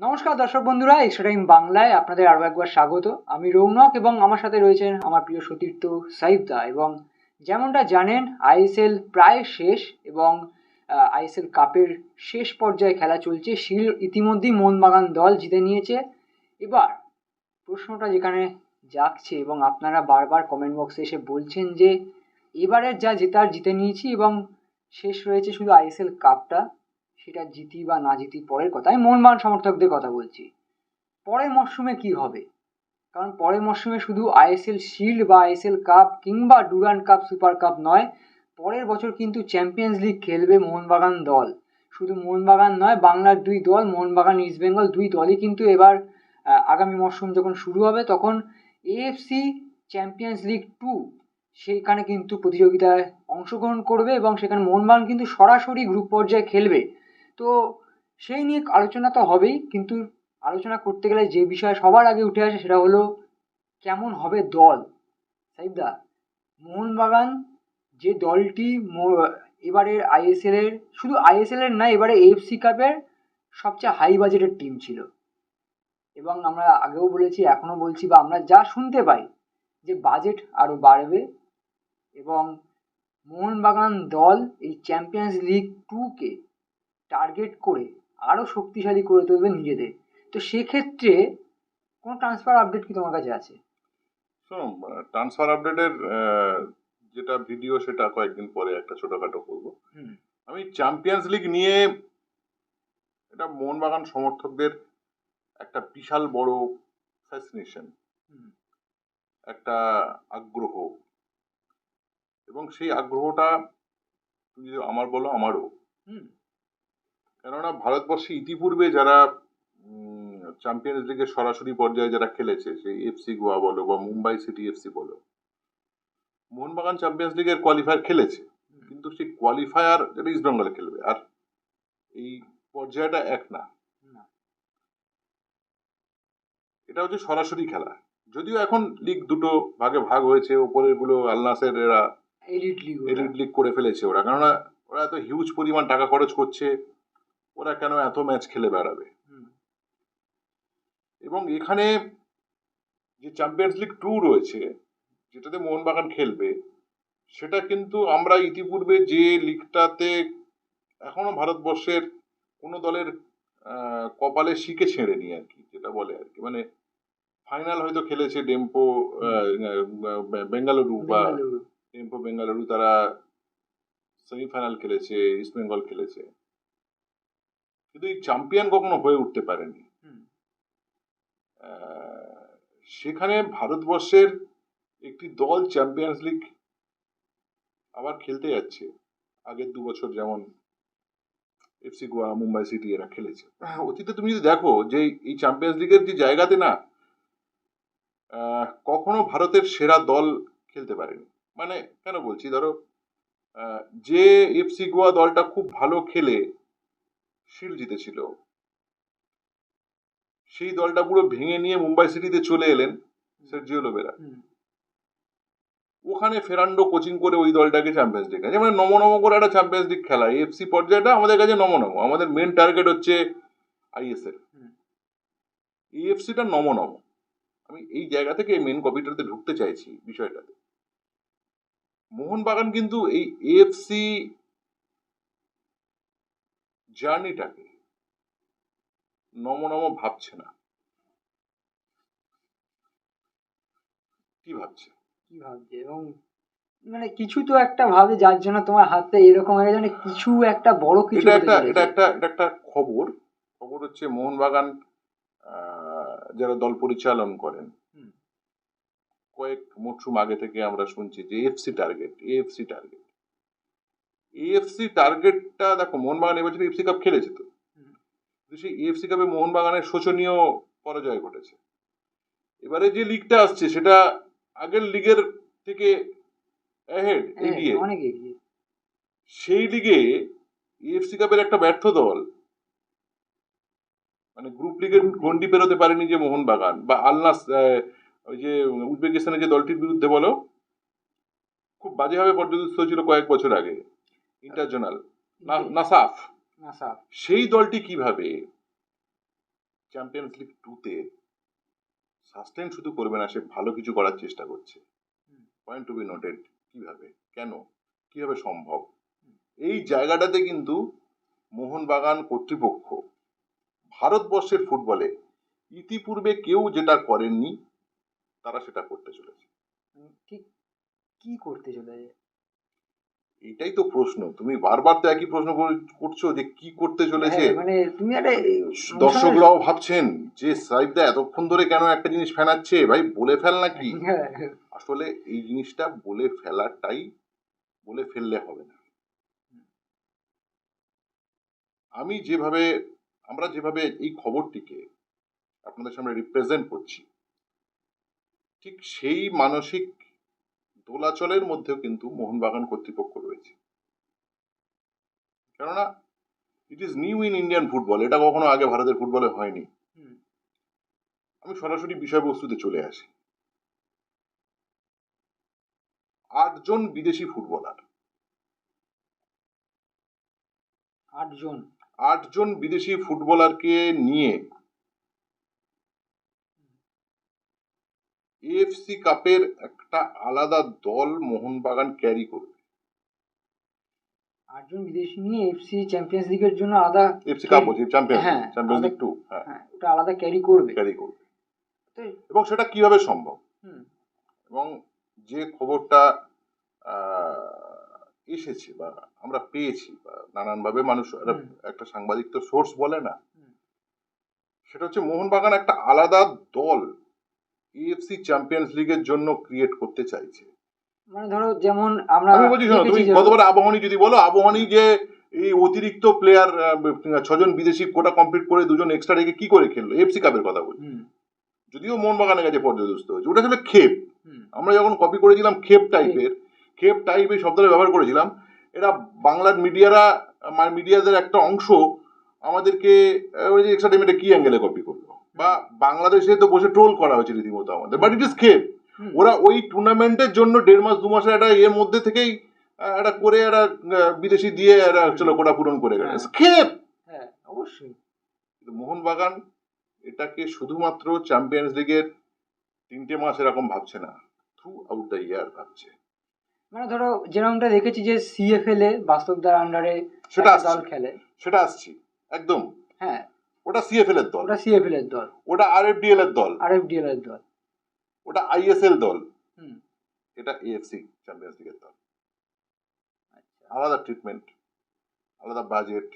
নমস্কার দর্শক বন্ধুরা এক্সট্রা টাইম বাংলায় আপনাদের আরও একবার স্বাগত। আমি রৌনক এবং আমার সাথে রয়েছেন আমার প্রিয় সতীর্থ সাইফদা এবং যেমনটা জানেন, আইএসএল প্রায় শেষ এবং আইএসএল কাপের শেষ পর্যায়ে খেলা চলছে। শিল ইতিমধ্যেই মোহনবাগান দল জিতে নিয়েছে। এবার প্রশ্নটা যেখানে জাগছে এবং আপনারা বারবার কমেন্ট বক্সে এসে বলছেন যে, এবারের যা জেতার জিতে নিয়েছি এবং শেষ রয়েছে শুধু আইএসএল কাপটা সেটা জিতি বা না জিতি পরের কথা। আমি মোহনবাগান সমর্থকদের কথা বলছি। পরের মরশুমে কি হবে? কারণ পরের মরশুমে শুধু আইএসএল শিল্ড বা আইএসএল কাপ কিংবা ডুরান্ড কাপ, সুপার কাপ নয়, পরের বছর কিন্তু চ্যাম্পিয়ন্স লিগ খেলবে মোহনবাগান দল। শুধু মোহনবাগান নয়, বাংলার দুই দল, মোহনবাগান ইস্টবেঙ্গল দুই দলই কিন্তু এবার আগামী মরশুম যখন শুরু হবে, তখন এএফসি চ্যাম্পিয়ন্স লিগ টু সেইখানে কিন্তু প্রতিযোগিতায় অংশগ্রহণ করবে এবং সেখানে মোহনবাগান কিন্তু সরাসরি গ্রুপ পর্যায়ে খেলবে। তো সেই নিয়ে আলোচনা তো হবেই, কিন্তু আলোচনা করতে গেলে যে বিষয় সবার আগে উঠে আসে সেটা হলো কেমন হবে দল? সাইবদা মোহনবাগান যে দলটি এবারের আইএসএল এর, শুধু আইএসএল এর না, এবারে এএফসি কাপের সবচেয়ে হাই বাজেটের টিম ছিল। এবং আমরা আগেও বলেছি, এখনও বলছি বা আমরা যা শুনতে পাই যে বাজেট আরও বাড়বে এবং মোহনবাগান দল এই চ্যাম্পিয়ন্স লিগ টুকে টার্গেট করে আরও শক্তিশালী করে তুলবে নিজেদের। তো সেক্ষেত্রে কোনো ট্রান্সফার আপডেট কি তোমার কাছে আছে? শোনো ট্রান্সফার আপডেটের যেটা ভিডিও সেটা কয়েকদিন পরে একটা ছোটখাটো করব। আমি চ্যাম্পিয়ন্স লিগ নিয়ে এটা মোহনবাগান সমর্থকদের একটা বিশাল বড় ফ্যাসিনেশন একটা আগ্রহ। এবং সেই আগ্রহটা তুমি যদি আমার বলো আমারও। কেননা ভারতবর্ষে ইতিপূর্বে যারা চ্যাম্পিয়ন্স লিগের সরাসরি পর্যায়ে যারা খেলেছে সেই এফসি গোয়া বলো বা মুম্বাই সিটি এফসি বলো মোহনবাগান চ্যাম্পিয়ন্স লিগের কোয়ালিফায়ার খেলেছে কিন্তু সেই কোয়ালিফায়ার যেটা ইস্ট বেঙ্গলে খেলবে আর এই পর্যায়টা এক না। এটা হচ্ছে সরাসরি খেলা। যদিও এখন লিগ দুটো ভাগে ভাগ হয়েছে ওপরেরগুলো আলনাসের এরা এলিট লিগ এলিট লিগ করে ফেলেছে ওরা কেননা ওরা এত হিউজ পরিমাণ টাকা খরচ করছে ওরা কেন এত ম্যাচ খেলে বেড়াবে? এবং এখানে যে চ্যাম্পিয়ন্স লিগ টু রয়েছে যেটাতে মোহনবাগান খেলবে সেটা কিন্তু আমরা ইতিপূর্বে যে লিগটাতে এখনও ভারতবর্ষের কোনো দলের কপালে শিখে ছেড়েনি আর কি যেটা বলে আর কি। মানে ফাইনাল হয়তো খেলেছে ডেম্পো বেঙ্গালুরু বা টেম্পো বেঙ্গালুরু তারা সেমিফাইনাল খেলেছে ইস্ট বেঙ্গল খেলেছে। কিন্তু এই চ্যাম্পিয়ন কখনো হয়ে উঠতে পারেনি। সেখানে ভারতবর্ষের একটি দল চ্যাম্পিয়ন্স লিগ আবার খেলতে যাচ্ছে। আগের দু বছর যেমন এফসি গোয়া মুম্বাই সিটি এরা খেলেছে। অতীতে তুমি যদি দেখো যে এই চ্যাম্পিয়ন্স লিগের যে জায়গাতে না কখনো ভারতের সেরা দল খেলতে পারেনি। মানে কেন বলছি? ধরো যে এফসি গোয়া দলটা খুব ভালো খেলে শিল জিতেছিল। সেই দলটা পুরো ভেঙে নিয়ে মুম্বাই সিটিতে চলে এলেন সের্জিও লোবেরা। ওখানে ফেরান্ডো কোচিং করে ওই দলটাকে চ্যাম্পিয়ন্স লিগ আছে মানে নম নম করে একটা চ্যাম্পিয়ন্স লিগ খেলা। এফসি পর্যায়টা আমাদের কাছে নম নম। আমাদের মেন টার্গেট হচ্ছে আইএসএল। এফসিটা নম নম। আমি এই জায়গা থেকে মেন কপিটাতে ঢুকতে চাইছি বিষয়টাতে। মোহনবাগান কিন্তু এই এফসি জার্নিটাকে নম নম ভাবছে না। কি ভাবছে? কি ভাবছে? এবং মানে কিছু তো একটা ভাবে যার জন্য তোমার হাতে এরকম হয়ে গেছে মানে কিছু একটা বড় কিছু এটা একটা এটা একটা এটা একটা খবর। খবর হচ্ছে মোহনবাগান যারা দল পরিচালন করেন। কয়েক মরশুম আগে থেকে আমরা শুনছি যে FC target AFC target AFC টার্গেটটা দেখো মোহনবাগান এবছর এফসি কাপ খেলেছে তো। সেই এএফসি কাপে মোহনবাগানের শোচনীয় পরাজয় ঘটেছে। এবারে যে লিগটা আসছে সেটা আগের লিগের থেকে অ্যাহেড হ্যাঁ, এগিয়ে। সেই লিগে এএফসি কাপের একটা ব্যর্থ দল মানে গ্রুপ লিগের গন্ডি পেরোতে পারেনি যে মোহনবাগান বা আলনাস ওই যে উজবেকিস্তানের যে দলটির বিরুদ্ধে বলো খুব বাজেভাবে পর্যদস্ত হয়েছিল কয়েক বছর আগে। ইন্টারজোনাল নাসাফ না স্যার সেই দলটি কীভাবে চ্যাম্পিয়ন্স লিগ টুতে সাস্টেন শুধু করবে না সে ভালো কিছু করার চেষ্টা করছে। পয়েন্ট টু বি নোটেড কীভাবে? কেন? কীভাবে সম্ভব? এই জায়গাটাতে কিন্তু মোহনবাগান কর্তৃপক্ষ ভারতবর্ষের ফুটবলে ইতিপূর্বে কেউ যেটা করেননি তারা সেটা করতে চলেছে। ঠিক কি করতে চলে যায় এটাই তো প্রশ্ন। তুমি বারবার তো একই প্রশ্ন করছ যে কি করতে চলেছে। হ্যাঁ, মানে তুমি একটা দর্শকরাও ভাবছেন যে সাইদা এতক্ষণ ধরে কেন একটা জিনিস ফেনাচ্ছে? ভাই বলে ফেল নাকি? হ্যাঁ, আসলে এই জিনিসটা বলে ফেলাটাই বলে ফেললে হবে না। আমি যেভাবে আমরা যেভাবে এই খবরটিকে আপনাদের সামনে রিপ্রেজেন্ট করছি ঠিক সেই মানসিক দোলাচলের মধ্যেও কিন্তু মোহনবাগান কর্তৃপক্ষ রয়েছে। কেননা it is new in Indian football এটা কখনো আগে ভারতের ফুটবলে হয়নি। আমি সরাসরি বিষয়বস্তুতে চলে আসি। আটজন বিদেশি ফুটবলার। আটজন। আটজন বিদেশি ফুটবলারকে নিয়ে এএফসি কাপের একটা আলাদা দল মোহনবাগান ক্যারি করবে। আটজন বিদেশি নিয়ে এফসি চ্যাম্পিয়ন্স লিগের জন্য আলাদা এফসি কাপ বলছি চ্যাম্পিয়ন্স হ্যাঁ, চ্যাম্পিয়ন্স লিগ টু হ্যাঁ। ওটা আলাদা ক্যারি করবে। ক্যারি করবে। এবং সেটা কীভাবে সম্ভব? হুম, এবং যে খবরটা এসেছে বা আমরা পেয়েছি বা নানানভাবে মানুষ একটা- সাংবাদিক তো সোর্স বলে না। সেটা হচ্ছে মোহনবাগান একটা আলাদা দল এএফসি চ্যাম্পিয়ন্স লিগের জন্য ক্রিয়েট করতে চাইছে। মানে ধরো যেমন আমরা আমি বলছি শোনো তুমি গতবার আবাহনী যদি বলো আবাহনী যে এই অতিরিক্ত প্লেয়ার ছজন বিদেশি কোটা কমপ্লিট করে দুজন এক্সট্রা রেখে কি করে খেললো? এফসি কাপের কথা বলছি। হুম, যদিও মোহনবাগানের কাছে পর্যদস্ত হয়েছে। ওটা ছিল খেপ আমরা যখন কপি করেছিলাম খেপ টাইপের খেপ টাইপ এই শব্দটা ব্যবহার করেছিলাম এটা বাংলার মিডিয়ারা মিডিয়াদের একটা অংশ আমাদেরকে ওই যে এক্সট্রা টাইমে কি অ্যাঙ্গেলে কপি বা বাংলাদেশে তো বসে ট্রোল করা হয়েছে রীতিমতো আমাদের বাট ইট ইস খেপ ওরা ওই টুর্নামেন্টের জন্য দেড় মাস দু মাসের একটা এর মধ্যে থেকেই একটা করে একটা বিদেশি দিয়ে একটা চলো কোটা পূরণ করে গেল হ্যাঁ। খেপ হ্যাঁ অবশ্যই। কিন্তু মোহনবাগান এটাকে শুধুমাত্র চ্যাম্পিয়ন্স লিগের তিনটে মাস এরকম ভাবছে না থ্রু আউট দ্য ইয়ার ভাবছে। মানে ধরো যেরকমটা দেখেছি যে সিএফএল এ বাস্তবদার আন্ডারে সেটা দল খেলে। সেটা আসছি একদম। হ্যাঁ ওটা সিএফএল এর দল। ওটা সিএফএল এর দল। ওটা আরএফডিএল এর দল। আর এফডিএল এর দল। ওটা আইএসএল দল। হুম। এটা এএফসি চ্যাম্পিয়ন্স লিগের দল। আচ্ছা। আলাদা ট্রিটমেন্ট আলাদা বাজেট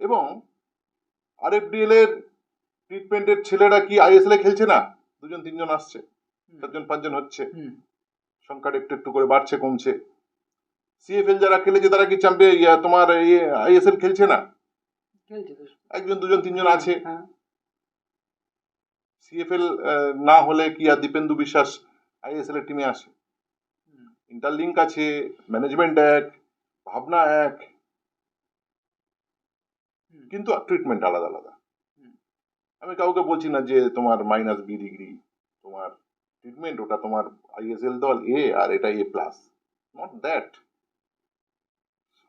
এবং আরএফডিএল এর ট্রিটমেন্টের ছেলেরা কি আইএসএল এ খেলছে না? দুজন তিনজন আসছে। চারজন পাঁচজন হচ্ছে। হুম। সংখ্যাটা একটু একটু করে বাড়ছে কমছে। সিএফএল যারা খেলেছে তারা কি চ্যাম্পিয়ন তোমার আইএসএল খেলছে না খেলছে তো একজন দুজন তিনজন আছে। হ্যাঁ। সিএফএল না হলে কি আর দীপেন্দু বিশ্বাস আইএসএল এর টিমে আসে? ইন্টারলিঙ্ক আছে ম্যানেজমেন্ট এক ভাবনা এক। কিন্তু ট্রিটমেন্ট আলাদা আলাদা। আমি কাউকে বলছি না যে তোমার মাইনাস বি ডিগ্রি তোমার ট্রিটমেন্ট ওটা তোমার আইএসএল দল এ আর এটা A plus not that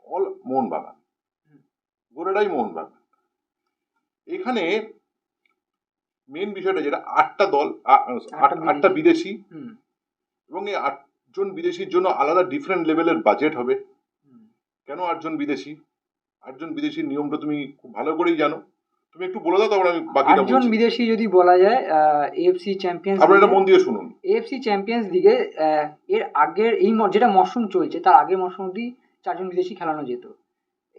all Mohun Bagan হুম। গোড়াটাই মোহনবাগান এখানে মেন বিষয়টা যেটা আটটা দল আটটা বিদেশি। হুম, এবং এই আটজন বিদেশির জন্য আলাদা ডিফারেন্ট লেভেলের বাজেট হবে। কেন আটজন বিদেশি? আটজন বিদেশির নিয়মটা তুমি খুব ভালো করেই জানো। তুমি একটু বলে দাও তারপর আমি বাকিটা আটজন বিদেশি যদি বলা যায় এএফসি চ্যাম্পিয়ন্স আপনারা এটা মন দিয়ে শুনুন। এএফসি চ্যাম্পিয়ন্স লিগে এর আগের এই যেটা মরশুম চলছে তার আগের মরশুম অব্দি চারজন বিদেশি খেলানো যেত।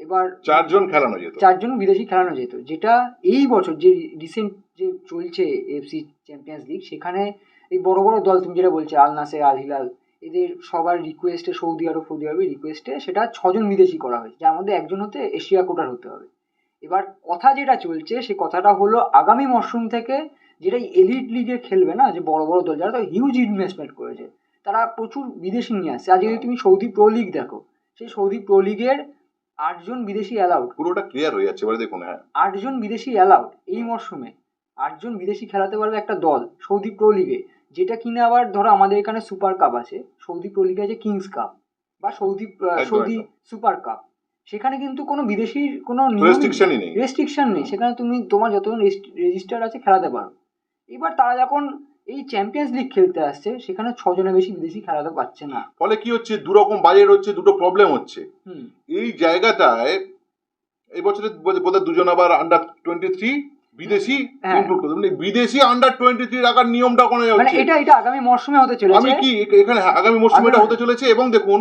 এবার চারজন খেলানো যেত। চারজন বিদেশি খেলানো যেত। যেটা এই বছর যে রিসেন্ট যে চলছে এফসি চ্যাম্পিয়ন্স লিগ সেখানে এই বড় বড় দল তুমি যেটা বলছে আল নাসের আল হিলাল এদের সবার রিকোয়েস্টে সৌদি আরব সৌদি আরবের রিকোয়েস্টে সেটা ছজন বিদেশি করা হয়েছে। যার মধ্যে একজন হতে এশিয়া কোটার হতে হবে। এবার কথা যেটা চলছে সে কথাটা হলো আগামী মরশুম থেকে যেটা এলিট লিগে খেলবে না যে বড় বড় দল যারা তো হিউজ ইনভেস্টমেন্ট করেছে তারা প্রচুর বিদেশি নিয়ে আসছে। আর যদি তুমি সৌদি প্রো লিগ দেখো সেই সৌদি প্রো লিগের আটজন বিদেশি অ্যালাউড পুরোটা ক্লিয়ার হয়ে যাচ্ছে এবারে দেখুন হ্যাঁ। আটজন বিদেশি অ্যালাউড এই মরশুমে। আটজন বিদেশি খেলাতে পারবে একটা দল সৌদি প্রো লিগে যেটা কিনা আবার ধরো আমাদের এখানে সুপার কাপ আছে। সৌদি প্রো লিগে আছে কিংস কাপ বা সৌদি সৌদি সুপার কাপ সেখানে কিন্তু কোনো বিদেশির কোনো রেস্ট্রিকশনই নেই। রেস্ট্রিকশন নেই। সেখানে তুমি তোমার যতজন রেজিস্টার আছে খেলাতে পারো। এবার তারা যখন এই চ্যাম্পিয়ন্স লিগ খেলতে আসছে সেখানে ছজনের বেশি বিদেশি খেলাতে পারছে না। ফলে কি হচ্ছে? দু রকম বাজেট হচ্ছে দুটো প্রবলেম হচ্ছে। এই জায়গাটায় এই বছরে বোধ- বোধহয় দুজন আবার আন্ডার টোয়েন্টি থ্রি বিদেশি হ্যাঁ। ইনক্লুড করতে মানে বিদেশি আন্ডার টোয়েন্টি থ্রি রাখার নিয়মটা ওখানে মানে হচ্ছে? এটা এটা আগামী মরশুমে হতে চলেছে। আমি কি এখানে হ্যাঁ, আগামী মরশুমে এটা হতে চলেছে। এবং দেখুন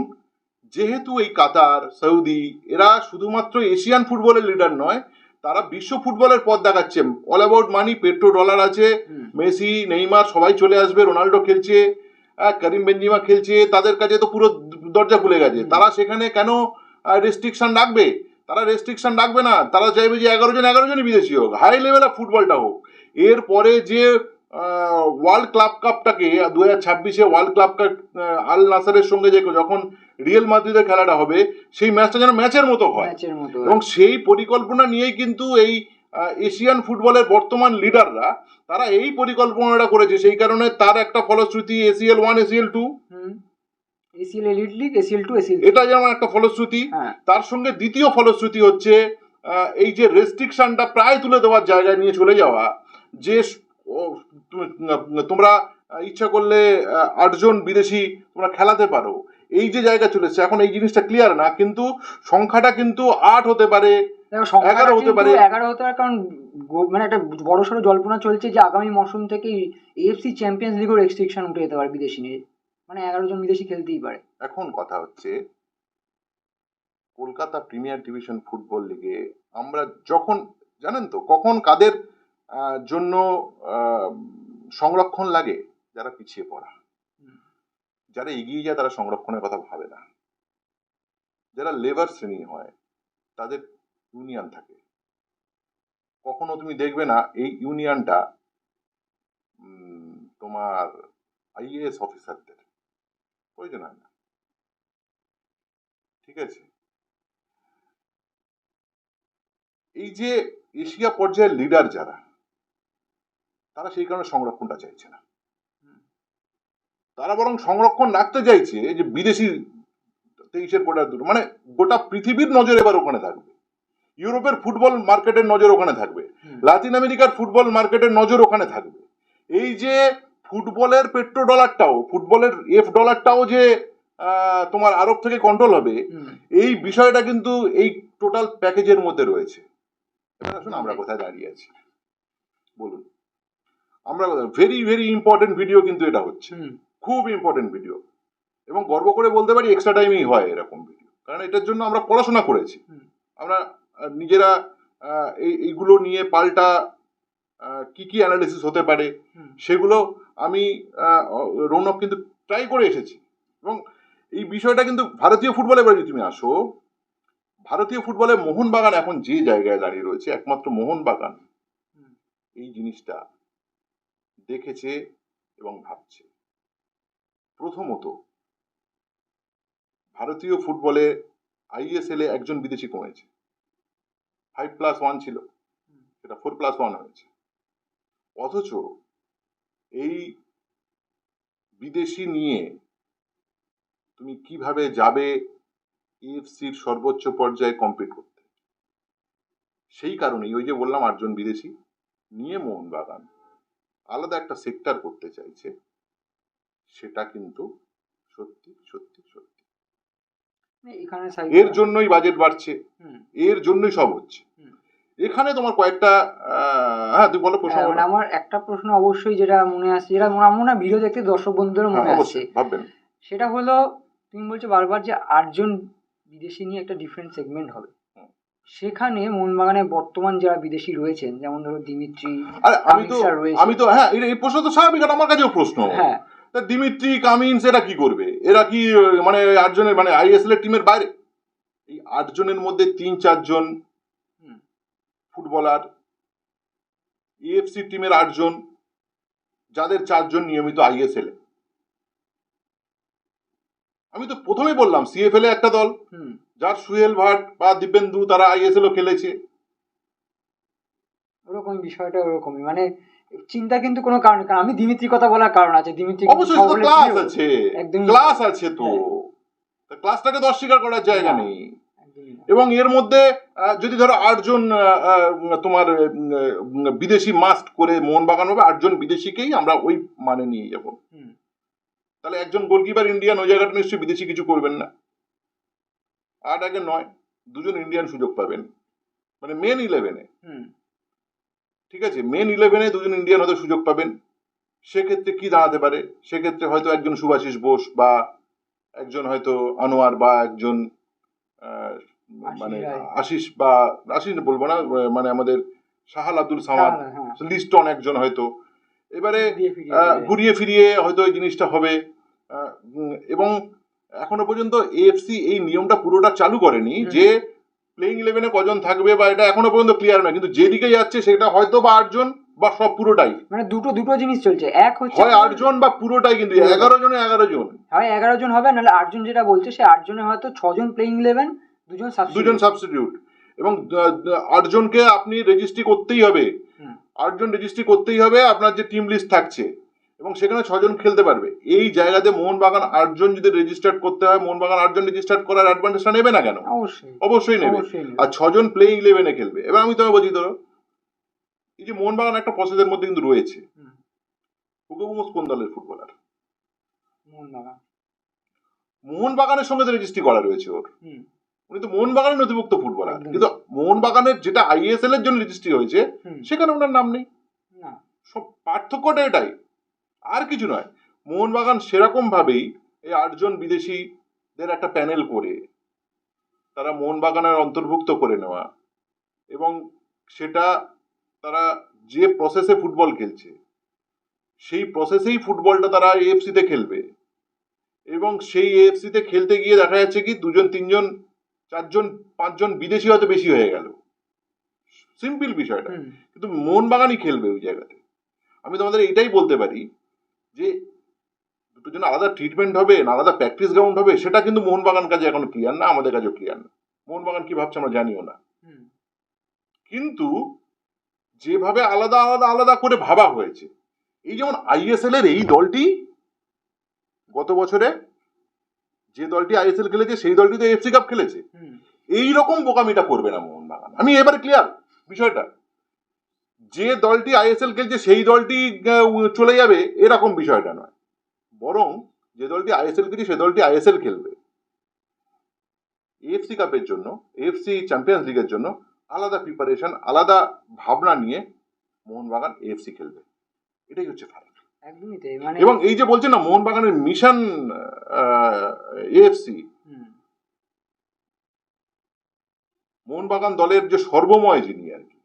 যেহেতু এই কাতার সৌদি এরা শুধুমাত্র এশিয়ান ফুটবলের লিডার নয় তারা বিশ্ব ফুটবলের পথ দেখাচ্ছে। All about money petro dollar আছে মেসি নেইমার সবাই চলে আসবে রোনাল্ডো খেলছে করিম বেঞ্জিমা খেলছে তাদের কাছে তো পুরো দরজা খুলে গেছে। তারা সেখানে কেন রেস্ট্রিকশন রাখবে? তারা রেস্ট্রিকশন রাখবে না। তারা চাইবে যে এগারো জন এগারো জনই বিদেশি হোক। হাই লেভেল অফ ফুটবলটা হোক। এরপরে যে ওয়ার্ল্ড ক্লাব কাপটাকে দু হাজার ছাব্বিশে ওয়ার্ল্ড ক্লাব কাপ আল নাসারের সঙ্গে যে যখন রিয়েল মাদ্রিদের খেলাটা হবে সেই ম্যাচটা যেন ম্যাচের মতো হয়। এবং সেই পরিকল্পনা নিয়েই কিন্তু এই এশিয়ান ফুটবলের বর্তমান লিডাররা তারা এই পরিকল্পনাটা করেছে। সেই কারণে তার একটা ফলশ্রুতি ACL one ACL two ACL elite league ACL two ACL এটা যেমন একটা ফলশ্রুতি। হ্যাঁ। তার সঙ্গে দ্বিতীয় ফলশ্রুতি হচ্ছে এই যে রেস্ট্রিকশনটা প্রায় তুলে দেওয়ার জায়গায় নিয়ে চলে যাওয়া যে তোমরা ইচ্ছা করলে আটজন বিদেশি তোমরা খেলাতে পারো। এই যে জায়গা চলে এসেছে এখন এই জিনিসটা ক্লিয়ার না কিন্তু সংখ্যাটা কিন্তু আট হতে পারে এগারো হতে পারে। এগারো হতে পারে কারণ মানে একটা বড় সড়ো জল্পনা চলছে যে আগামী মরশুম থেকে এএফসি চ্যাম্পিয়ন্স লিগের রেস্ট্রিকশন উঠে যেতে পারে বিদেশি নিয়ে। মানে এগারো জন বিদেশি খেলতেই পারে। এখন কথা হচ্ছে কলকাতা প্রিমিয়ার ডিভিশন ফুটবল লিগে আমরা যখন জানেন তো কখন কাদের জন্য সংরক্ষণ লাগে যারা পিছিয়ে পড়া। যারা এগিয়ে যায় তারা সংরক্ষণের কথা ভাবে না। যারা লেবার শ্রেণি হয়, তাদের ইউনিয়ন থাকে। কখনো তুমি দেখবে না, এই ইউনিয়নটা তোমার আইএএস অফিসারদের প্রয়োজন হয় না। ঠিক আছে? এই যে এশিয়া পর্যায়ের লিডার যারা তারা সেই কারণে সংরক্ষণটা চাইছে না। তারা বরং সংরক্ষণ রাখতে চাইছে যে বিদেশি তেইশের কোটার দুটো মানে গোটা পৃথিবীর নজর এবার ওখানে থাকবে। ইউরোপের ফুটবল মার্কেটের নজর ওখানে থাকবে। লাতিন আমেরিকার ফুটবল মার্কেটের নজর ওখানে থাকবে। এই যে ফুটবলের পেট্রো ডলারটাও ফুটবলের এফ ডলারটাও যে তোমার আরব থেকে কন্ট্রোল হবে এই বিষয়টা কিন্তু এই টোটাল প্যাকেজের মধ্যে রয়েছে। এবার আসুন আমরা কোথায় দাঁড়িয়ে আছি। বলুন। আমরা ভেরি ভেরি ইম্পর্টেন্ট ভিডিও কিন্তু এটা হচ্ছে। খুব ইম্পর্টেন্ট ভিডিও এবং গর্ব করে বলতে পারি এক্সট্রা টাইমই হয় এরকম ভিডিও কারণ এটার জন্য আমরা পড়াশোনা করেছি। আমরা নিজেরা এইগুলো নিয়ে পাল্টা কি কি অ্যানালিসিস হতে পারে সেগুলো আমি রৌনক কিন্তু ট্রাই করে এসেছি। এবং এই বিষয়টা কিন্তু ভারতীয় ফুটবলে এবার যদি তুমি আসো ভারতীয় ফুটবলে মোহনবাগান এখন যে জায়গায় দাঁড়িয়ে রয়েছে একমাত্র মোহনবাগান। এই জিনিসটা দেখেছে এবং ভাবছে। প্রথমত, ভারতীয় ফুটবলে আইএসএল একজন বিদেশি কমেছে। ফাইভ প্লাস ওয়ান ছিল। সেটা ফোর প্লাস ওয়ান হয়েছে। অথচ, এই বিদেশি নিয়ে তুমি কীভাবে যাবে এএফসির সর্বোচ্চ পর্যায়ে কম্পিট করতে? সেই কারণেই ওই যে বললাম, আটজন বিদেশি নিয়ে মোহনবাগান। আলাদা একটা সেক্টর করতে চাইছে সেটা কিন্তু সত্যি সত্যি সত্যি এখানে এর জন্যই বাজেট বাড়ছে। এর জন্যই সব হচ্ছে। এখানে তোমার কয়েকটা হ্যাঁ তুমি বলো প্রশ্ন হ্যাঁ, মানে আমার একটা প্রশ্ন অবশ্যই যেটা মনে আসছে যেটা মনে আমার মনে হয় ভিডিও দেখতে দর্শক বন্ধুদেরও হ্যাঁ, মনে আসছে ভাববেন সেটা হলো তুমি বলছো বারবার যে আটজন বিদেশি নিয়ে একটা ডিফারেন্ট সেগমেন্ট হবে। সেখানে মোহনবাগানে বর্তমান যারা বিদেশি রয়েছেন যেমন ধরো দিমিত্রি আমি তো আমি তো হ্যাঁ এই- প্রশ্ন তো স্বাভাবিক আর আমার কাছেও প্রশ্ন। হ্যাঁ। তা দিমিত্রি কামিন্স এরা কি করবে? এরা কি মানে আটজনের মানে আইএসএল এর টিমের বাইরে? এই আটজনের মধ্যে তিন চারজন। ফুটবলার ইএফসি টিমের আটজন যাদের চারজন নিয়মিত আইএসএল এ। আমি তো প্রথমেই বললাম সিএফএল এ একটা দল হুম। যার সুহেল ভাট বা দিব্যেন্দু তারা আইএসএল খেলেছে। ওরকম বিষয়টা ওরকমই। মানে চিন্তা কিন্তু কোনো কারণ আমি দিমিত্রির কথা বলার কারণ আছে। দিমিত্রি অবশ্যই ক্লাস আছে। ক্লাস আছে তো। হ্যাঁ। ক্লাসটাকে তো অস্বীকার করার জায়গা নেই। এবং এর মধ্যে যদি ধরো আটজন তোমার বিদেশি মাস্ট করে মোহনবাগান হবে আটজন বিদেশিকেই আমরা ওই মানে নিয়ে যাব। হুম, তাহলে একজন গোলকিপার ইন্ডিয়ান ওই জায়গাটা নিশ্চয়ই বিদেশি কিছু করবেন না। আট আগে নয় দুজন ইন্ডিয়ান সুযোগ পাবেন। মানে মেন ইলেভেনে ঠিক আছে মেন ইলেভেনে দুজন ইন্ডিয়ান হয়তো সুযোগ পাবেন। সেক্ষেত্রে কি দাঁড়াতে পারে? সেক্ষেত্রে হয়তো একজন সুভাষিস বোস বা একজন হয়তো আনোয়ার বা একজন মানে আশিস বা আশিস বলব না মানে আমাদের শাহাল আব্দুল সামাদ হ্যাঁ, লিস্টন একজন হয়তো। এবারে ঘুরিয়ে ফিরিয়ে হয়তো এই জিনিসটা হবে। এবং এখনও পর্যন্ত এএফসি এই নিয়মটা পুরোটা চালু করেনি যে প্লেইং ইলেভেনে কজন থাকবে বা এটা এখনও পর্যন্ত ক্লিয়ার নয়। কিন্তু যেদিকে যাচ্ছে সেটা হয়তো বা আটজন বা সব পুরোটাই। মানে দুটো দুটো জিনিস চলছে। এক হচ্ছে হয় আটজন বা পুরোটাই কিন্তু। এগারো জনে এগারো জন। হয় এগারো জন হবে নাহলে আটজন যেটা বলছে সে আটজনে হয়তো ছজন প্লেইং ইলেভেন দুজন। দুজন সাবস্টিটিউট এবং আটজনকে আপনি রেজিস্ট্রি করতেই হবে। আটজন রেজিস্ট্রি করতেই হবে আপনার যে টিম লিস্ট থাকছে। এবং সেখানে ছজন খেলতে পারবে। এই জায়গাতে মোহনবাগান আটজন যদি রেজিস্টার্ড করতে হয় মোহনবাগান আটজন রেজিস্টার্ড করার অ্যাডভান্টেজটা নেবে না কেন? অবশ্যই। অবশ্যই নেবে। আর ছজন প্লেইং ইলেভেনে খেলবে। এবার আমি তোমায় বলছি ধরো এই যে মোহনবাগান একটা প্রসেসের মধ্যে কিন্তু রয়েছে। কোন দলের ফুটবলার মোহনবাগান। মোহনবাগানের সঙ্গে তো রেজিস্ট্রি করা রয়েছে ওর। উনি তো মোহনবাগানের নথিভুক্ত ফুটবলার। কিন্তু মোহনবাগানের যেটা আইএসএল এর জন্য রেজিস্ট্রি হয়েছে সেখানে ওনার নাম নেই। সব পার্থক্যটা এটাই। আর কিছু নয়। মোহনবাগান সেরকম ভাবেই এই আটজন বিদেশিদের একটা প্যানেল করে। তারা মোহনবাগানের অন্তর্ভুক্ত করে নেওয়া এবং সেটা তারা যে প্রসেসে ফুটবল খেলছে সেই প্রসেসেই ফুটবলটা তারা এএফসিতে খেলবে। এবং সেই এএফসিতে খেলতে গিয়ে দেখা যাচ্ছে কি দুজন তিনজন চারজন পাঁচজন বিদেশি হয়তো বেশি হয়ে গেল। সিম্পল বিষয়টা। কিন্তু মোহনবাগানই খেলবে ওই জায়গাতে। আমি তোমাদের এটাই বলতে পারি যে দুটোর জন্য আলাদা ট্রিটমেন্ট হবে না আলাদা প্র্যাকটিস গ্রাউন্ড হবে সেটা কিন্তু মোহনবাগান কাজে এখনও ক্লিয়ার না আমাদের কাছেও ক্লিয়ার না। মোহনবাগান কি ভাবছে আমরা জানিও না। কিন্তু যেভাবে আলাদা আলাদা আলাদা করে ভাবা হয়েছে এই যেমন আইএসএল এর এই দলটি গত বছরে যে দলটি আইএসএল খেলেছে সেই দলটি তো এফসি কাপ খেলেছে। এই রকম বোকামিটা করবে না মোহনবাগান। আমি এবারে ক্লিয়ার বিষয়টা। যে দলটি আইএসএল খেলছে সেই দলটি চলে যাবে এরকম বিষয়টা নয়। বরং যে দলটি আইএসএল খেলছে সে দলটি আইএসএল খেলবে। এএফসি কাপের জন্য এএফসি চ্যাম্পিয়ন্স লিগের জন্য আলাদা প্রিপারেশন আলাদা ভাবনা নিয়ে মোহনবাগান এএফসি খেলবে। এটাই হচ্ছে ফারাক। মানে এবং এই যে বলছে না মোহনবাগানের মিশন এএফসি মোহনবাগান দলের যে সর্বময় যিনি আর কি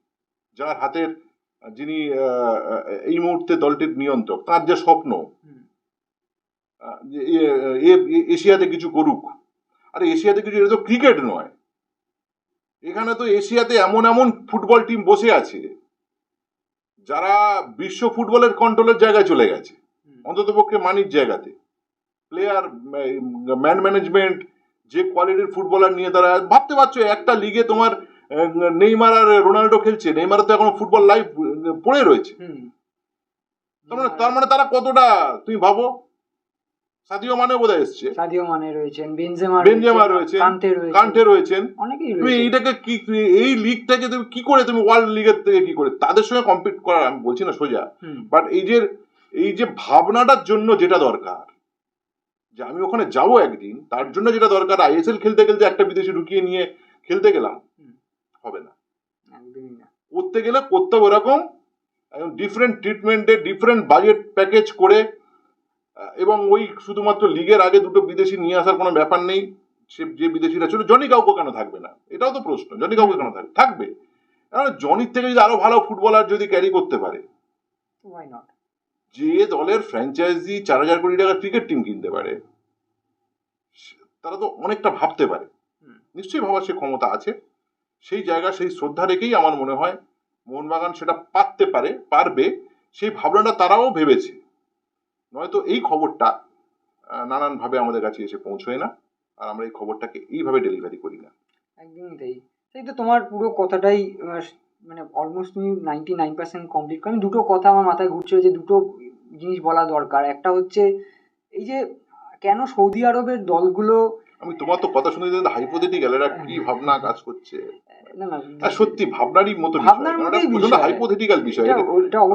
যার হাতের যিনি এই মুহূর্তে দলটির নিয়ন্ত্রক তার যে স্বপ্ন এশিয়াতে কিছু করুক। আরে এশিয়াতে কিছু এটা তো ক্রিকেট নয়। এখানে তো এশিয়াতে এমন এমন ফুটবল টিম বসে আছে যারা বিশ্ব ফুটবলের কন্ট্রোলের জায়গায় চলে গেছে। অন্তত পক্ষে মানির জায়গাতে। প্লেয়ার ম্যান ম্যানেজমেন্ট যে কোয়ালিটির ফুটবলার নিয়ে তারা ভাবতে পারছ একটা লিগে তোমার নেইমার আর রোনাল্ডো খেলছে নেইমার তো এখন ফুটবল লাইভ পড়ে রয়েছে। তার মানে তার মানে তারা কতটা তুমি ভাবো? সাদিও মানে বোধহয় এসছে। সাদিও মানে রয়েছেন বেনজেমা বেনজেমা রয়েছেন, কান্তে রয়েছে কান্টে রয়েছেন। অনেকেই তুমি এইটাকে কি এই লিগটাকে তুমি কি করে তুমি ওয়ার্ল্ড লিগের থেকে কি করে তাদের সঙ্গে কম্পিট করার আমি বলছি না সোজা। বাট এই যে এই যে ভাবনাটার জন্য যেটা দরকার যে আমি ওখানে যাব একদিন তার জন্য যেটা দরকার আইএসএল খেলতে খেলতে একটা বিদেশি ঢুকিয়ে নিয়ে খেলতে গেলাম। হবে না। একদমই না। করতে গেলে করতে হবে ওরকম ডিফারেন্ট ট্রিটমেন্টে ডিফারেন্ট বাজেট প্যাকেজ করে এবং ওই শুধুমাত্র লিগের আগে দুটো বিদেশি নিয়ে আসার কোনো ব্যাপার নেই। সে যে বিদেশিরা ছিল জনি কাউকে কেন থাকবে না? এটাও তো প্রশ্ন জনি কাউকে কেন থাকবে? থাকবে। কারণ জনির থেকে যদি আরও ভালো ফুটবলার যদি ক্যারি করতে পারে যে দলের ফ্র্যাঞ্চাইজি চার হাজার কোটি টাকার ক্রিকেট টিম কিনতে পারে তারা তো অনেকটা ভাবতে পারে। নিশ্চয়ই ভাবার সে ক্ষমতা আছে। সেই জায়গা সেই শ্রদ্ধা রেখেই আমার মনে হয় মোহনবাগান সেটা পারতে পারে পারবে। সেই ভাবনাটা তারাও ভেবেছে। নয়তো এই খবরটা নানানভাবে আমাদের কাছে এসে পৌঁছয় না আর আমরা এই খবরটাকে এইভাবে ডেলিভারি করি না। একদমই তাই। সেই তো তোমার পুরো কথাটাই মানে অলমোস্ট তুমি নাইনটি নাইন পার্সেন্ট কমপ্লিট আমি দুটো কথা আমার মাথায় ঘুরছে যে দুটো জিনিস বলা দরকার। একটা হচ্ছে এই যে কেন সৌদি আরবের দলগুলো আমি তোমার তো কথা শুনে হাইপোথেটিক্যাল এরা কি ভাবনা কাজ করছে। না সত্যি ভাবনারই মতো ভাবনার। হাইপোথেটিক্যাল বিষয়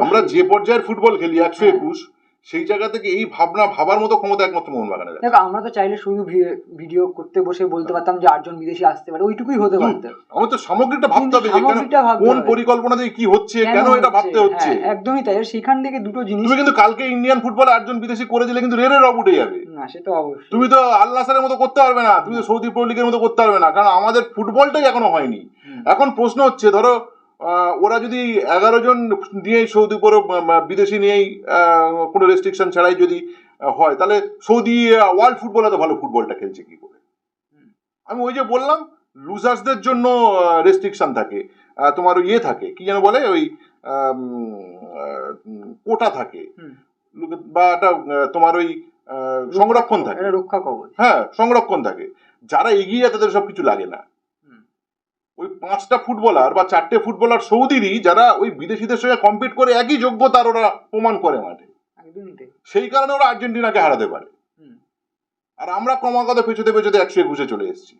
আমরা যে পর্যায়ের ফুটবল খেলি একশো হ্যাঁ। একুশ সেই জায়গা থেকে এই ভাবনা ভাবার মতো ক্ষমতা একমাত্র মোহনবাগানের দেখো। আমরা তো চাইলে শুধু ভিডিও করতে বসে বলতে পারতাম যে আটজন বিদেশি আসতে পারে ওইটুকুই হতে। পারতো। আমার তো সামগ্রিকটা ভাবতে হবে কেন পরিকল্পনা দিয়ে কি হচ্ছে কেন এটা ভাবতে হচ্ছে? হ্যাঁ, একদমই তাই। সেখান থেকে দুটো জিনিস তুমি কিন্তু কালকে ইন্ডিয়ান ফুটবল আটজন বিদেশি করে দিলে কিন্তু রেরে রব উঠে যাবে। না সে তো অবশ্যই। তুমি তো আল্লাসারের মতো করতে পারবে না তুমি তো সৌদি প্রো লিগের মতো করতে পারবে না কারণ আমাদের ফুটবলটাই এখনও হয়নি। এখন প্রশ্ন হচ্ছে ধরো ওরা যদি এগারো জন নিয়েই সৌদি পুরো বিদেশি নিয়েই কোনো রেস্ট্রিকশন ছাড়াই যদি হয় তাহলে সৌদি ওয়ার্ল্ড ফুটবল এত ভালো ফুটবলটা খেলছে কি করে? আমি ওই যে বললাম লুজার্সদের জন্য রেস্ট্রিকশন থাকে তোমার ওই ইয়ে থাকে কি যেন বলে ওই কোটা থাকে বা একটা তোমার ওই সংরক্ষণ থাকে। রক্ষা কবচ। হ্যাঁ সংরক্ষণ থাকে। যারা এগিয়ে যায় তাদের সব কিছু লাগে না। ওই পাঁচটা ফুটবলার বা চারটে ফুটবলার সৌদিরই যারা ওই বিদেশিদের সঙ্গে কম্পিট করে একই যোগ্যতার ওরা প্রমাণ করে মাঠে। সেই কারণে ওরা আর্জেন্টিনাকে হারাতে পারে। আর আমরা ক্রমাগত পেছোতে পেছোতে একশো একুশে চলে এসেছি।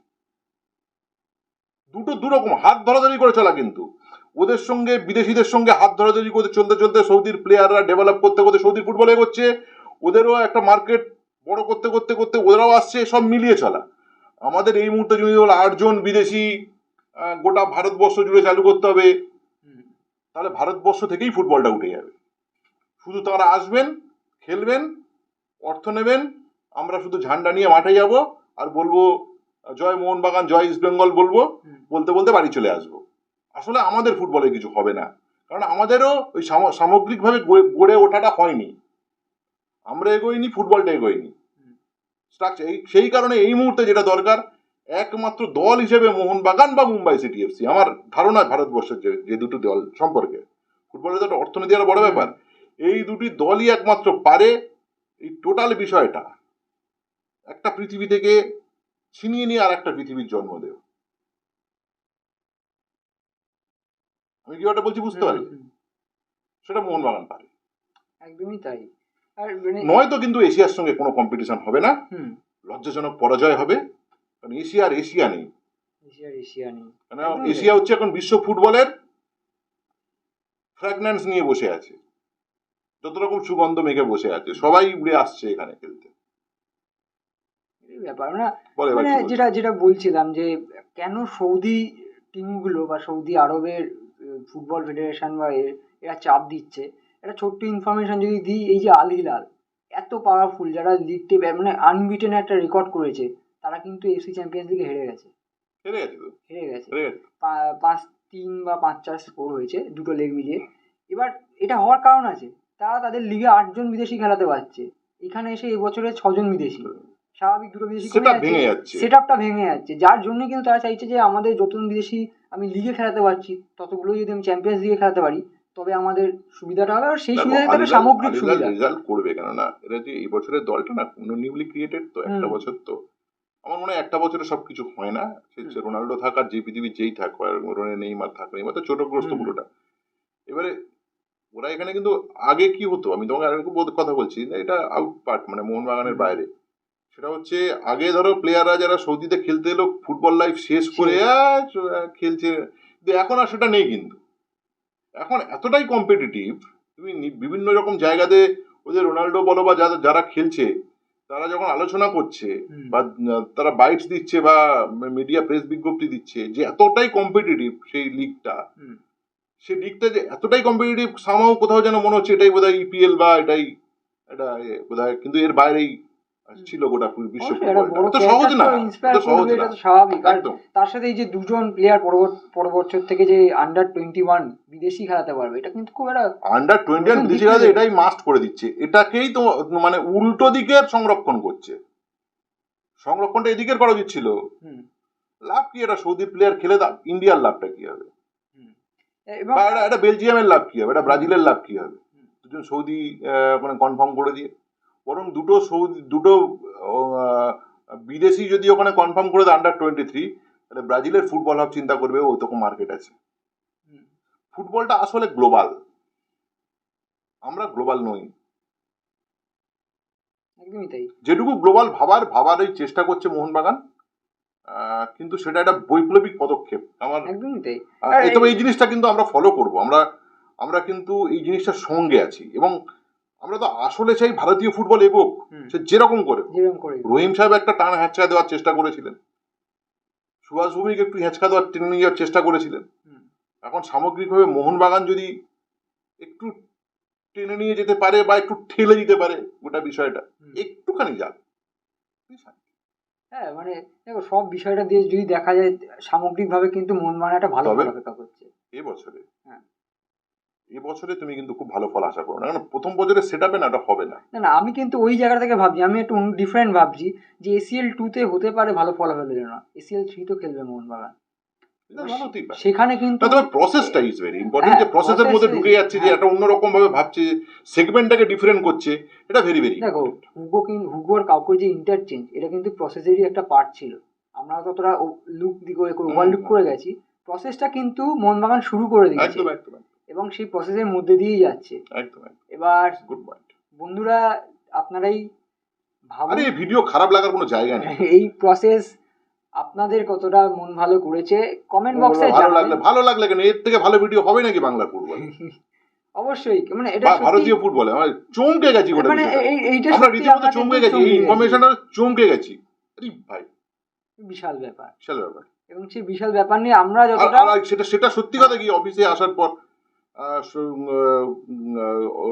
দুটো দুরকম হাত ধরাধরি করে চলা কিন্তু। ওদের সঙ্গে বিদেশিদের সঙ্গে হাত ধরাধরি করে চলতে চলতে সৌদির প্লেয়াররা ডেভেলপ করতে করতে সৌদি ফুটবল এগোচ্ছে। ওদেরও একটা মার্কেট বড় করতে করতে করতে ওরাও আসছে সব মিলিয়ে চলা। আমাদের এই মুহূর্তে যদি বলো আটজন বিদেশি গোটা ভারতবর্ষ জুড়ে চালু করতে হবে। তাহলে ভারতবর্ষ থেকেই ফুটবলটা উঠে যাবে। শুধু তারা আসবেন খেলবেন অর্থ নেবেন আমরা শুধু ঝান্ডা নিয়ে মাঠে যাব আর বলব জয় মোহনবাগান জয় ইস্ট বেঙ্গল বলব বলতে বলতে বাড়ি চলে আসব। আসলে আমাদের ফুটবলে কিছু হবে না। কারণ আমাদেরও ওই সাম- সামগ্রিকভাবে গড়ে- ওঠাটা হয়নি। আমরা এগোইনি ফুটবলটা এগোয়নি স্ট্রাকচার এই সেই কারণে এই মুহূর্তে যেটা দরকার একমাত্র দল হিসেবে মোহনবাগান বা মুম্বাই সিটি এফসি আমার ধারণা ভারতবর্ষের যে যে দুটো দল সম্পর্কে। ফুটবলের তো অর্থনীতি একটা বড় ব্যাপার। এই দুটি দলই একমাত্র পারে এই টোটাল বিষয়টা। একটা পৃথিবী থেকে ছিনিয়ে নিয়ে আর একটা পৃথিবীর জন্ম দেব আমি কি ওটা বলছি বুঝতে পারি। সেটা মোহনবাগান পারে। একদমই তাই। মানে নয়তো কিন্তু এশিয়ার সঙ্গে কোনো কম্পিটিশন হবে না। লজ্জাজনক পরাজয় হবে। কারণ এশিয়ার এশিয়া নেই। কেন? এশিয়া হচ্ছে এখন বিশ্ব ফুটবলের ফ্র্যাগন্যান্স নিয়ে বসে আছে। যত রকম সুগন্ধ মেঘে বসে আছে। সবাই উড়ে আসছে এখানে খেলতে। ব্যাপার না মানে যেটা যেটা বলছিলাম যে কেন সৌদি টিমগুলো বা সৌদি আরবের ফুটবল ফেডারেশন বা এরা চাপ দিচ্ছে? একটা ছোট্ট ইনফরমেশন যদি দিই এই যে আল হিলাল এত পাওয়ারফুল যারা লিগটে মানে আনবিটেন একটা রেকর্ড করেছে। তারা কিন্তু এফসি চ্যাম্পিয়ন্স লিগে হেরে গেছে। হেরে গেছে হেরে গেছে। পাঁচ তিন বা পাঁচ চার স্কোর হয়েছে দুটো লেগ মিলিয়ে। এবার এটা হওয়ার কারণ আছে। তারা তাদের লিগে আটজন বিদেশি খেলাতে পারছে। এখানে এসে এবছরে ছজন বিদেশি। স্বাভাবিক দুটো বিদেশি। ভেঙে যাচ্ছে। সেট আপটা ভেঙে যাচ্ছে। যার জন্য কিন্তু তারা চাইছে যে আমাদের যতজন বিদেশি আমি লিগে খেলাতে পারছি ততগুলো যদি আমি চ্যাম্পিয়ন্স লিগে খেলাতে পারি তবে আমাদের সুবিধাটা হবে আর সেই সুবিধা তবে সামগ্রিক সুবিধা। রেজাল্ট করবে কেননা এরা যে এই বছরের দলটা না কোনো নিউলি ক্রিয়েটেড তো একটা বছর তো। আমার মনে হয় একটা বছরে সবকিছু হয় না। সে রোনাল্ডো থাক আর যে পৃথিবীর যেই থাক আর রোনে নেইমার থাক নেইমার তো ছোটগ্রস্ত। পুরোটা। এবারে ওরা এখানে কিন্তু আগে কি হতো? আমি তোমাকে আরেকটু বলতে- কথা বলছি না, এটা আউট পার্ট মানে মোহনবাগানের বাইরে। সেটা হচ্ছে আগে ধরো প্লেয়াররা যারা সৌদিতে খেলতে এলো ফুটবল লাইফ শেষ করে খেলছে। কিন্তু এখন আর সেটা নেই কিন্তু। এখন এতটাই কম্পিটিটিভ তুমি বিভিন্ন রকম জায়গাতে ওদের রোনাল্ডো বলো বা যারা যারা খেলছে তারা যখন আলোচনা করছে বা তারা বাইটস দিচ্ছে বা মিডিয়া প্রেস বিজ্ঞপ্তি দিচ্ছে যে এতটাই কম্পিটিটিভ সেই লিগটা। সেই লিগটা যে এতটাই কম্পিটিটিভ সামাও কোথাও যেন মনে হচ্ছে এটাই বোধহয় ইপিএল বা এটাই এটা বোধ বোধহয় কিন্তু এর বাইরেই ছিল গোটা বিশ্ব সহজ না সহজ না স্বাভাবিক। তার সাথে এই যে দুজন প্লেয়ার পর বছর থেকে যে আন্ডার টোয়েন্টি ওয়ান বিদেশি খেলাতে পারবে এটা কিন্তু খুব একটা আন্ডার টোয়েন্টি ওয়ান বিদেশি খেলাতে এটাই মাস্ট করে দিচ্ছে। এটাকেই তো মানে উল্টো দিকের সংরক্ষণ করছে। সংরক্ষণটা এদিকের করা উচিত ছিল। লাভ কি এটা? সৌদি প্লেয়ার খেলে দা- ইন্ডিয়ার লাভটা কি হবে? বা এটা বেলজিয়ামের লাভ কি হবে? এটা ব্রাজিলের লাভ কি হবে? দুজন সৌদি মানে কনফার্ম করে দিয়ে। বরং দুটো সৌদি দুটো বিদেশি যদি ওখানে কনফার্ম করে দেয় আন্ডার টোয়েন্টি থ্রি তাহলে ব্রাজিলের ফুটবল হাব চিন্তা করবে ওই তখন মার্কেট আছে। ফুটবলটা আসলে গ্লোবাল আমরা গ্লোবাল নই। যেটুকু গ্লোবাল ভাবার ভাবার এই চেষ্টা করছে মোহনবাগান কিন্তু সেটা একটা বৈপ্লবিক পদক্ষেপ। আমার তবে এই জিনিসটা কিন্তু আমরা ফলো করব। আমরা আমরা কিন্তু এই জিনিসটার সঙ্গে আছি। এবং আমরা তো আসলে চাই ভারতীয় ফুটবল এগোক সে যেরকম করে। যেরকম করে। রহিম সাহেব একটা টান হ্যাঁচকা দেওয়ার চেষ্টা করেছিলেন। সুভাষ ভৌমিক একটু হ্যাঁচকা দেওয়ার টেনে নিয়ে যাওয়ার চেষ্টা করেছিলেন। এখন সামগ্রিকভাবে মোহনবাগান যদি একটু টেনে নিয়ে যেতে পারে বা একটু ঠেলে দিতে পারে গোটা বিষয়টা। একটুখানি যাক। হ্যাঁ মানে দেখো সব বিষয়টা দিয়ে যদি দেখা যায় সামগ্রিকভাবে কিন্তু মন একটা ভালো করছে। এবছরে হ্যাঁ। এবছরে তুমি কিন্তু খুব ভালো ফল আশা করো না। কারণ প্রথম বছরে সেট আপে না এটা হবে না। না না আমি কিন্তু ওই জায়গা থেকে ভাবছি। আমি একটু ডিফারেন্ট ভাবছি যে এসিএল টুতে হতে পারে ভালো ফলাফল দিল না। এসিএল থ্রি তো খেলবে মোহনবাগান। সেখানে কিন্তু তবে প্রসেসটা ইজ ভেরি ইম্পর্টেন্ট হ্যাঁ, যে প্রসেসের মধ্যে ঢুকে যাচ্ছে যে হ্যাঁ। একটা অন্যরকম ভাবে ভাবছে সেগমেন্টটাকে ডিফারেন্ট করছে এটা ভেরি ভেরি দেখো হুগো কিন্তু হুগোর কাউকে যে ইন্টারচেঞ্জ এটা কিন্তু প্রসেসেরই একটা পার্ট ছিল। আমরা ততটা লুক দিকে ওভারলুক হুম। করে গেছি। প্রসেসটা কিন্তু মোহনবাগান শুরু করে দিয়েছে। একদম একদম। এবং সেই প্রসেসের মধ্যে দিয়েই যাচ্ছে। একদম এবার গুড পয়েন্ট বন্ধুরা আপনারাই ভাবুন। আরে এই ভিডিও খারাপ লাগার কোনো জায়গা নেই। এই প্রসেস আপনাদের কতটা মন ভালো করেছে কমেন্ট বক্সে ভালো লাগলে ভালো লাগলে কেন? এর থেকে ভালো ভিডিও হবে নাকি বাংলার ফুটবল অবশ্যই মানে এটা ভারতীয় ফুটবলে আমরা চমকে গেছি গোটা মানে এই- এইটা আমরা রীতিমতো চমকে গেছি। এই ইনফরমেশনটা চমকে গেছি। আরে ভাই। বিশাল ব্যাপার। বিশাল ব্যাপার। এবং সেই বিশাল ব্যাপার নিয়ে আমরা যতটা সেটা সেটা সত্যি কথা কি? অফিসে আসার পর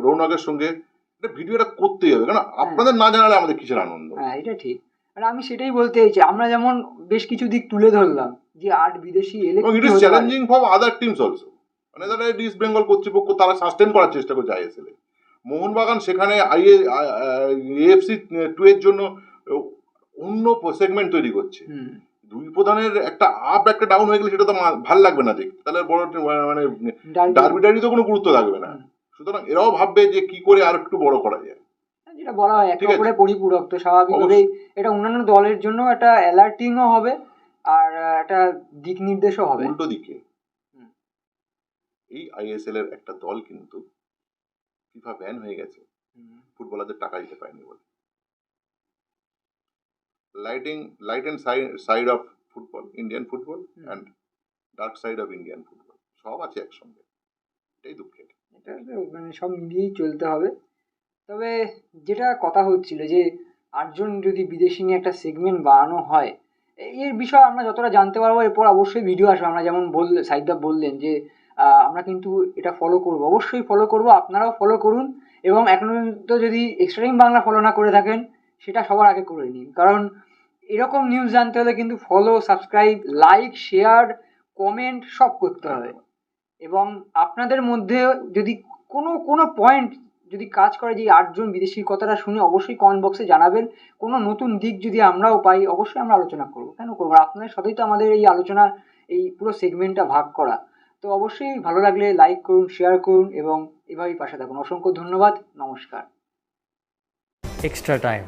রৌনকের সঙ্গে এটা ভিডিওটা করতেই হবে। কারণ আপনাদের না জানালে আমাদের কিসের আনন্দ? হ্যাঁ এটা ঠিক। আর আমি সেটাই বলতে চাইছি আমরা যেমন বেশ কিছু দিক তুলে ধরলাম যে আট বিদেশি এলে ইট পারে। Challenging for other teams also মানে তারা ইস্ট বেঙ্গল কর্তৃপক্ষ তারা সাস্টেন করার চেষ্টা করছে আইএসএল এ। মোহনবাগান সেখানে আইএ এএফসি টু এর জন্য অন্য সেগমেন্ট তৈরি করছে। প্রধানের একটা আপ একটা ডাউন হয়ে গেলে সেটা তো ভালো লাগবে না দেখতে। তাহলে বড় মানে ডার্বি- ডার্বি তো কোনো গুরুত্ব থাকবে না। সুতরাং এরাও ভাববে যে কি করে আর একটু বড় করা যায়। যেটা বলা হয় একে ঠিক অপরে পরিপূরক তো স্বাভাবিকভাবেই এটা অন্যান্য দলের জন্য একটা অ্যালার্টিংও হবে আর একটা দিক নির্দেশও হবে। উল্টো দিকে। এই আইএসএল এর একটা দল কিন্তু ফিফা ব্যান হয়ে গেছে। ফুটবলারদের টাকা দিতে পারেনি বলে। Lighting light and side of football Indian football. And dark side of Indian football সব আছে একসঙ্গে। এটাই দুঃখের। এটা মানে সব মিলিয়েই চলতে হবে। তবে যেটা কথা হচ্ছিল যে আটজন যদি বিদেশি নিয়ে একটা সেগমেন্ট বানানো হয় এর বিষয়ে আমরা যতটা জানতে পারব এরপর অবশ্যই ভিডিও আসবে। আমরা যেমন বললে সাইদা বললেন যে আমরা কিন্তু এটা ফলো করব। অবশ্যই ফলো করব আপনারাও ফলো করুন এবং এখন পর্যন্ত যদি এক্সট্রা টাইম বাংলা ফলো না করে থাকেন সেটা সবার আগে করে নিন। কারণ এরকম নিউজ জানতে হলে কিন্তু follow subscribe like share comment সব করতে হবে। এবং আপনাদের মধ্যে যদি কোনো কোনো পয়েন্ট যদি কাজ করে যে আটজন বিদেশির কথাটা শুনে অবশ্যই কমেন্ট বক্সে জানাবেন। কোনো নতুন দিক যদি আমরাও পাই অবশ্যই আমরা আলোচনা করব। কেন করব? আপনাদের সাথেই তো আমাদের এই আলোচনা এই পুরো সেগমেন্টটা ভাগ করা। তো অবশ্যই ভালো লাগলে লাইক করুন শেয়ার করুন এবং এভাবেই পাশে থাকুন। অসংখ্য ধন্যবাদ। নমস্কার। Extra time.